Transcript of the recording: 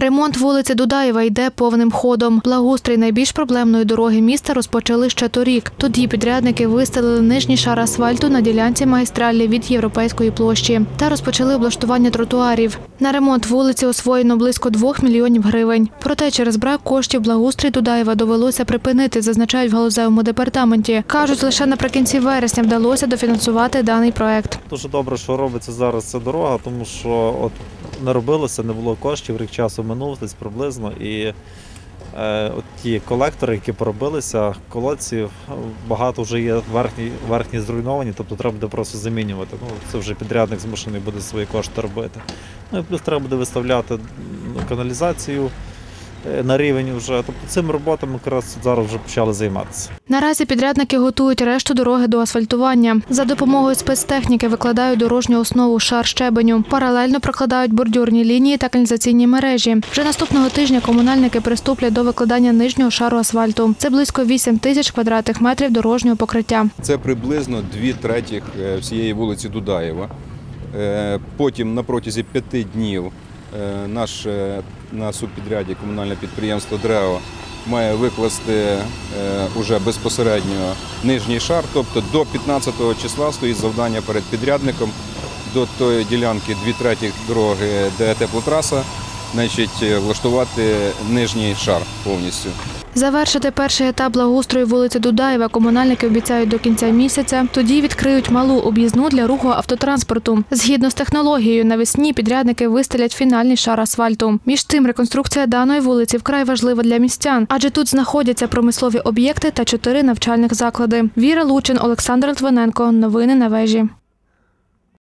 Ремонт вулиці Дудаєва йде повним ходом. Благоустрій найбільш проблемної дороги міста розпочали ще торік. Тоді підрядники вистелили нижній шар асфальту на ділянці магістралі від європейської площі та розпочали облаштування тротуарів. На ремонт вулиці освоєно близько 2 мільйонів гривень. Проте через брак коштів благоустрій Дудаєва довелося припинити, зазначають в галузевому департаменті. кажуть, лише наприкінці вересня вдалося дофінансувати даний проект. Дуже добре, що робиться зараз ця дорога, тому що от не робилося, не було коштів, рік часу минув десь приблизно. І е, от ті колектори, які поробилися, колодці, багато вже є верхні, верхні зруйновані, тобто треба буде просто замінювати. Ну, це вже підрядник змушений буде свої кошти робити. Ну і плюс треба буде виставляти м, каналізацію на рівень вже. Тобто цими роботами якраз зараз вже почали займатися. Наразі підрядники готують решту дороги до асфальтування. За допомогою спецтехніки викладають дорожню основу шар щебеню. Паралельно прокладають бордюрні лінії та каналізаційні мережі. Вже наступного тижня комунальники приступлять до викладання нижнього шару асфальту. Це близько 8 тисяч квадратних метрів дорожнього покриття. Це приблизно дві третіх е, всієї вулиці Дудаєва. Е, Потім на протязі п'яти днів е, наш е, на субпідряді комунальне підприємство ДРЕО має викласти е, уже безпосередньо нижній шар, тобто до 15 числа стоїть завдання перед підрядником до тої ділянки дві третіх дороги, де теплотраса, значить, е, влаштувати нижній шар повністю. Завершити перший етап благоустрою вулиці Дудаєва комунальники обіцяють до кінця місяця. Тоді відкриють малу об'їзну для руху автотранспорту. Згідно з технологією, навесні підрядники вистелять фінальний шар асфальту. Між тим, реконструкція даної вулиці вкрай важлива для містян, адже тут знаходяться промислові об'єкти та чотири навчальних заклади. Віра Лучин, Олександр Литвиненко. Новини на вежі.